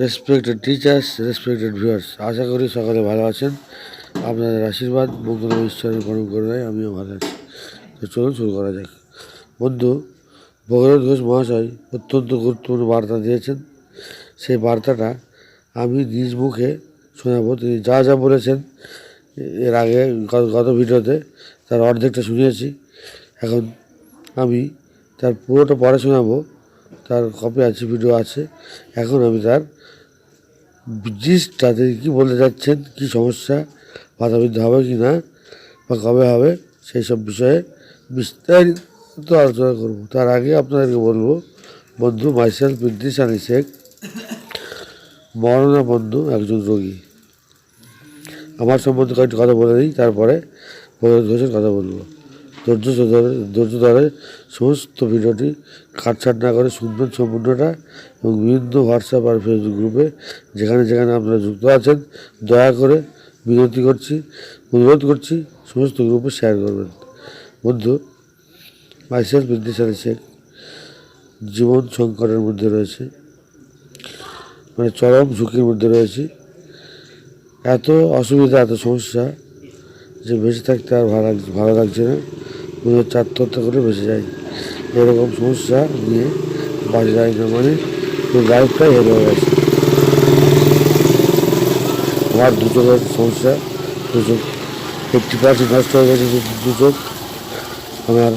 Respected teachers respected viewers আশা করি সকালে ভালো আছেন। আপনাদের আশীর্বাদ মঙ্গল ঈশ্বরের গরম করে আমিও ভালো আছি। তো চলুন শুরু করা যাক। বন্ধু ভগরত ঘোষ মহাশয় অত্যন্ত গুরুত্বপূর্ণ বার্তা দিয়েছেন। সেই বার্তাটা আমি নিজ মুখে শোনাবো। তিনি যা যা বলেছেন, এর আগে গত ভিডিওতে তার অর্ধেকটা শুনিয়েছি। এখন আমি তার পুরোটা পরে শোনাবো। তার কপি আছে ভিডিও আছে। এখন আমি তার জিনিসটা তিনি কী বলতে যাচ্ছেন কি সমস্যা বাধাবিদ্ধ হবে কি না, বা কবে হবে, সেই সব বিষয়ে বিস্তারিত আলোচনা করব। তার আগে আপনাদেরকে বলব, বন্ধু মাইসেল বিদ্রিস আলী শেখ মরণা বন্ধু, একজন রোগী। আমার সম্বন্ধে কয়েকটি কথা বলে দিই তারপরে ভগবত ঘোষের কথা বলব। ধৈর্য ধরে ধৈর্য ধরে সমস্ত ভিডিওটি কাটছাট না করে শুনবেন সম্পূর্ণটা এবং বিভিন্ন হোয়াটসঅ্যাপ আর ফেসবুক গ্রুপে যেখানে যেখানে আপনারা যুক্ত আছেন, দয়া করে বিনতি করছি, অনুরোধ করছি সমস্ত গ্রুপে শেয়ার করবেন। বন্ধু মাইসেল বিদ্যাসালী শেখ, জীবন সংকটের মধ্যে রয়েছে মানে চরম ঝুঁকির মধ্যে রয়েছে। এত অসুবিধা, এত সমস্যা যে বেঁচে থাকতে আর ভালো ভালো লাগছে না। মনে হচ্ছে আত্মহত্যা করে বেঁচে যাই। এরকম সমস্যা নিয়ে বাড়ি যায় না মানে লাইফটাই হেরে হয়ে গেছে। আমার দু চোখের সমস্যা, দু চোখ পার্সেন্ট নষ্ট হয়ে গেছে দু- চোখ। আমার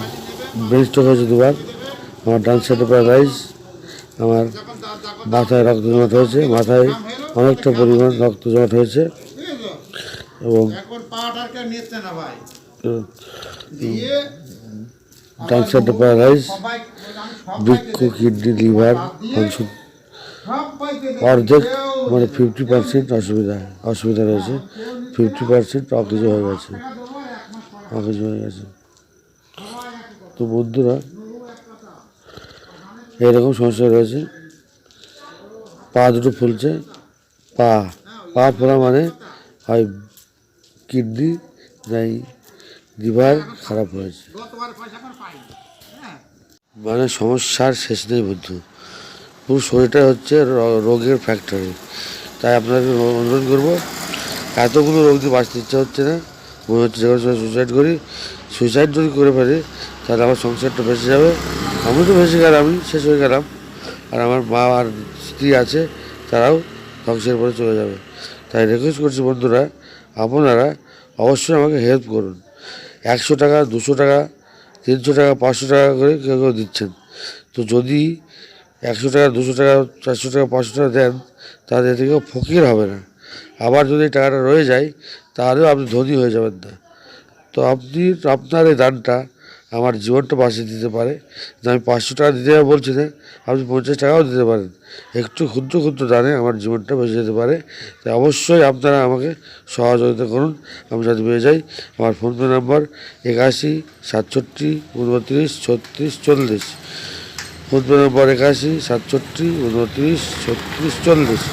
ব্রেন স্ট্রোক হয়েছে দুবার। আমার ডান সাইডে প্যারালাইজ আমার মাথায় রক্ত জমাট হয়েছে। মাথায় অনেকটা পরিমাণ রক্ত জমাট হয়েছে? এবং সাইডে প্যারালাইজ বৃক্ষ কিডনি লিভার অর্ধেক মানে ফিফটি পার্সেন্ট অসুবিধা অসুবিধা রয়েছে। ফিফটি পার্সেন্ট অকেজ হয়ে গেছে। অকেজ হয়ে গেছে। তো বন্ধুরা এরকম সমস্যা রয়েছে। পা দুটো ফুলছে। পা পা ফোলা মানে হয় কিডনি নাই লিভার খারাপ হয়েছে। হ্যাঁ মানে সমস্যার শেষ নেই বন্ধু পুরো শরীরটা হচ্ছে রোগের ফ্যাক্টরি তাই আপনাদের অনুরোধ করব, এতগুলো রোগ দিয়ে বাঁচতে ইচ্ছা হচ্ছে না, মনে হচ্ছে যে কোনো সময় সুইসাইড করি। সুইসাইড যদি করে ফেলি, তাহলে আমার সংসারটা ভেসে যাবে। আমি তো ভেসে গেলাম আমি শেষ হয়ে গেলাম। আর আমার মা আর স্ত্রী আছে, তারাও ধ্বংসের পরে চলে যাবে। তাই রিকোয়েস্ট করছি বন্ধুরা, আপনারা অবশ্যই আমাকে হেল্প করুন। একশো টাকা, দুশো টাকা, তিনশো টাকা, পাঁচশো টাকা করে কেউ কেউ দিচ্ছেন। তো যদি একশো টাকা, দুশো টাকা, চারশো টাকা, পাঁচশো টাকা দেন, তাহলে এতে কেউ ফকির হবে না। আবার যদি টাকাটা রয়ে যায়, তাহলেও আপনি ধনী হয়ে যাবেন না। তো আপনি, আপনার এই দানটা আমার জীবনটা বাঁচিয়ে দিতে পারে। যে আমি পাঁচশো টাকা দিতে বলছি না আপনি পঞ্চাশ টাকাও দিতে পারেন। একটু ক্ষুদ্র ক্ষুদ্র দানে আমার জীবনটা বেঁচে যেতে পারে। তাই অবশ্যই আপনারা আমাকে সহযোগিতা করুন। আমি যাতে পেয়ে যাই। আমার ফোনপে নাম্বার একাশি, সাতষট্টি, উনত্রিশ, ছত্রিশ, চল্লিশ। ফোনপে নম্বর একাশি, সাতষট্টি, উনত্রিশ, ছত্রিশ, চল্লিশ।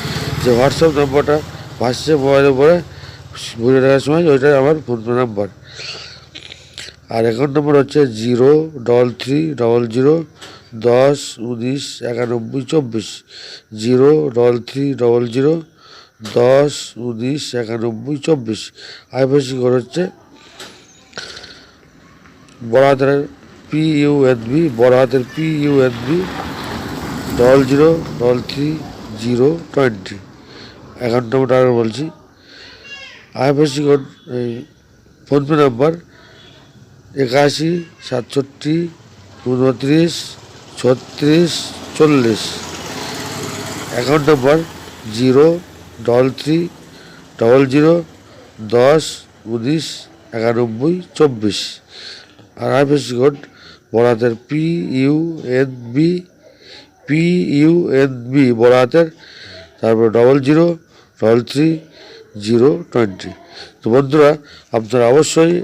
যে হোয়াটসঅ্যাপ নম্বরটা ভাসছে মোবাইলের পরে ঘুরে দেখার সময় ওইটাই আমার ফোনপে নাম্বার। আর অ্যাকাউন্ট নম্বর হচ্ছে zero double three double zero দশ উনিশ একানব্বই চব্বিশ। Zero double three double zero দশ উনিশ একানব্বই চব্বিশ। আইপিএসি কোড হচ্ছে বড় হাতের পি ইউ এন বি বড় হাতের P U N B double zero double three zero twenty account নম্বরটা আগে বলছি। আইএফএসি কোড এই ফোনপে নাম্বার একাশি, সাতষট্টি, উনত্রিশ, ছত্রিশ, চল্লিশ। Account number zero double three double zero দশ, উনিশ, একানব্বই, চব্বিশ। আর আইপিএসি কোড বড় হাতের P U N B P U N B বড় হাতের তারপর double zero double three zero twenty তো বন্ধুরা, আপনারা অবশ্যই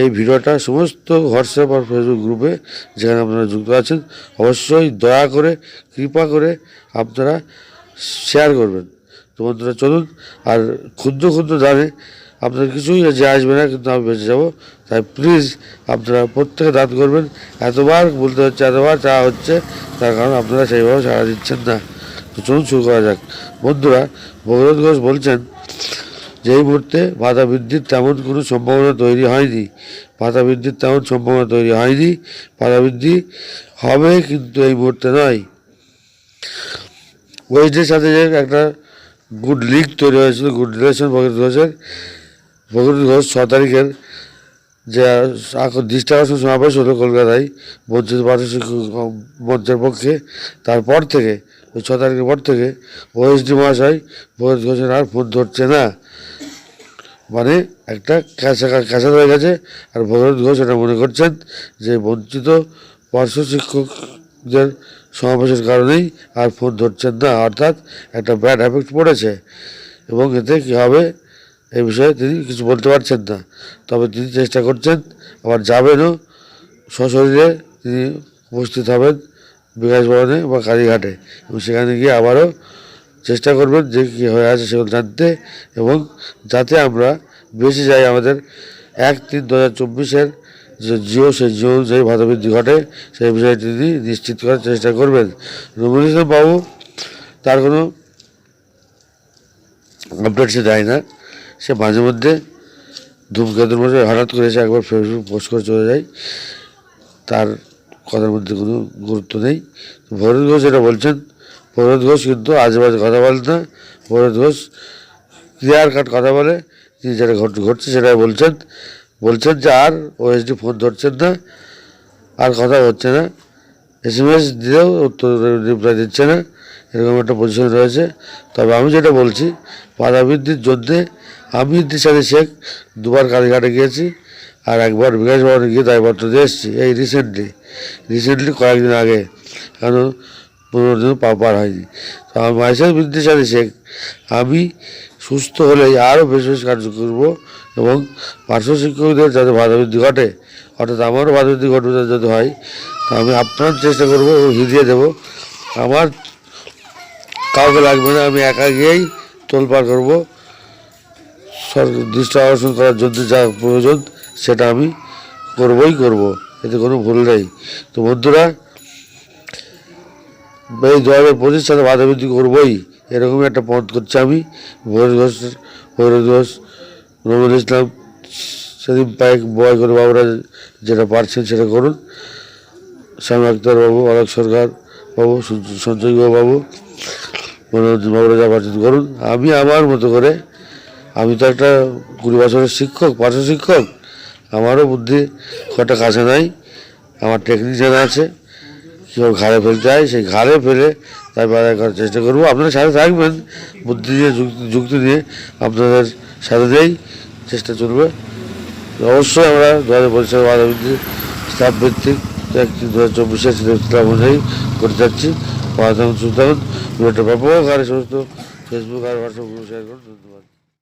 এই ভিডিওটা সমস্ত হোয়াটসঅ্যাপ আর ফেসবুক গ্রুপে যেখানে আপনারা যুক্ত আছেন, অবশ্যই দয়া করে, কৃপা করে আপনারা শেয়ার করবেন। তো বন্ধুরা, চলুন, আর ক্ষুদ্র ক্ষুদ্র দানে আপনার কিছুই যে আসবে না, কিন্তু আমি বেঁচে যাব। তাই প্লিজ আপনারা প্রত্যেকে দান করবেন। এতবার বলতে হচ্ছে, এতবার চাওয়া হচ্ছে, তার কারণ আপনারা সেইভাবে সাড়া দিচ্ছেন না। তো চলুন শুরু করা যাক। বন্ধুরা ভগরত ঘোষ বলছেন যে এই মুহূর্তে বাধা বৃদ্ধির তেমন কোনো সম্ভাবনা তৈরি হয়নি, বাধা বৃদ্ধির তেমন সম্ভাবনা তৈরি হয়নি, বাধা বৃদ্ধি হবে কিন্তু এই মুহূর্তে নয়। ওয়েস্টের সাথে যে একটা গুড লিগ তৈরি হয়েছিল, গুড রিলেশন ভগত ঘোষের ভগত ঘোষ ছ তারিখের যে দৃষ্টি আকর্ষণ সমাবেশ হলো কলকাতায় বঞ্চিত শিক্ষক মঞ্চের পক্ষে। তারপর থেকে, ওই ছ তারিখের পর থেকে ওএসডি মহাশয় ভগত ঘোষের আর ফোন ধরছে না। মানে একটা ক্যাঁচা ক্যাঁচা হয়ে গেছে। আর ভগত ঘোষ এটা মনে করছেন যে বঞ্চিত পার্শ্ব শিক্ষকদের সমাবেশের কারণেই আর ফোন ধরছেন না। অর্থাৎ একটা ব্যাড এফেক্ট পড়েছে এবং এতে কী হবে এই বিষয়ে তিনি কিছু বলতে পারছেন না। তবে তিনি চেষ্টা করছেন, আবার যাবেনও। সশরীরে তিনি উপস্থিত হবেন বিকাশ ভবনে বা কালীঘাটে। এবং সেখানে গিয়ে আবারও চেষ্টা করবেন যে কী হয়ে আছে সেগুলো জানতে এবং যাতে আমরা বেশি যাই আমাদের এক তিন দু হাজার চব্বিশের যে জিও, সেই জিও অনুযায়ী ভাতাবৃদ্ধি ঘটে, সেই বিষয়ে তিনি নিশ্চিত করার চেষ্টা করবেন। রবীন্দ্র ইসলাম বাবু তার কোনো আপডেট সে দেয় না। সে মাঝে মধ্যে ধূমকেতুর মধ্যে হঠাৎ করে এসে একবার ফেসবুক পোস্ট করে চলে যায়। তার কথার মধ্যে কোনো গুরুত্ব নেই। ভরত ঘোষ এটা বলছেন ভরত ঘোষ কিন্তু আজেবাজে কথা বলে না ভরত ঘোষ ক্লিয়ার কাট কথা বলে তিনি যেটা ঘট- ঘটছে সেটাই বলছেন বলছেন যে আর ওএসডি ফোন ধরছেন না, আর কথা হচ্ছে না। এস এম এস দিলেও উত্তর রিপ্লাই দিচ্ছে না, এরকম একটা পজিশন রয়েছে। তবে আমি যেটা বলছি বাধা বৃদ্ধির জন্যে আমি সাথে শেখ, দুবার কালীঘাটে গিয়েছি, আর একবার বিকাশ ভবনে গিয়ে দায়পত্র দিয়ে এসেছি, এই রিসেন্টলি রিসেন্টলি কয়েকদিন আগে। কেন? পনেরো দিন পা পার হয়নি। তো আমার মাইসের বৃদ্ধি সাথে শেখ আমি সুস্থ হলেই আরও বেশি বেশি কার্য করব এবং পার্শ্ব শিক্ষকদের যাতে বাধা বৃদ্ধি ঘটে, অর্থাৎ আমারও বাধা বৃদ্ধি ঘটবে যাতে হয়, তো আমি আপনার চেষ্টা করব এবং হিরিয়ে দেবো। আমার কাউকে লাগবে না, আমি একা গিয়েই তোলপাড় করব। সরকার দৃষ্টি আকর্ষণ করার জন্য যা প্রয়োজন, সেটা আমি করবই করব। এতে কোনো ভুল নেই। তো বন্ধুরা এই দু হাজার পঁচিশ সালে বাধাবৃদ্ধি করবই। এরকমই একটা পথ করছি আমি। ভৈরব ঘোষ ঘোষ ইসলাম, সেদিন পায়ে বয় করে বাবুরা যেটা পারছেন সেটা করুন। স্বামী আক্তার বাবু অলোক সরকার বাবু, সঞ্জ- সঞ্জয় বাবু বাবুরা যা পারছেন করুন। আমি আমার মতো করে, আমি তো একটা কুড়ি বছরের শিক্ষক পার্শ্ব শিক্ষক আমারও বুদ্ধি একটা কাছে নাই, আমার টেকনিক জানা আছে। কীভাবে ঘাড়ে ফেলতে হয় সেই ঘাড়ে ফেলে তাই বাজার করার চেষ্টা করব। আপনারা সাথে থাকবেন, বুদ্ধি দিয়ে, যুক্তি দিয়ে আপনাদের সাথে দিয়েই চেষ্টা চলবে। অবশ্যই আমরা দু হাজার সালে বাধা বৃদ্ধি স্টাফ ভিত্তিক একটি দু হাজার চব্বিশের সিলেক্ট অনুযায়ী করতে যাচ্ছি। পড়াশোনা সুতরাং ভিডিওটা ব্যাপক আর সমস্ত ফেসবুক আর হোয়াটসঅ্যাপ শেয়ার করুন। ধন্যবাদ।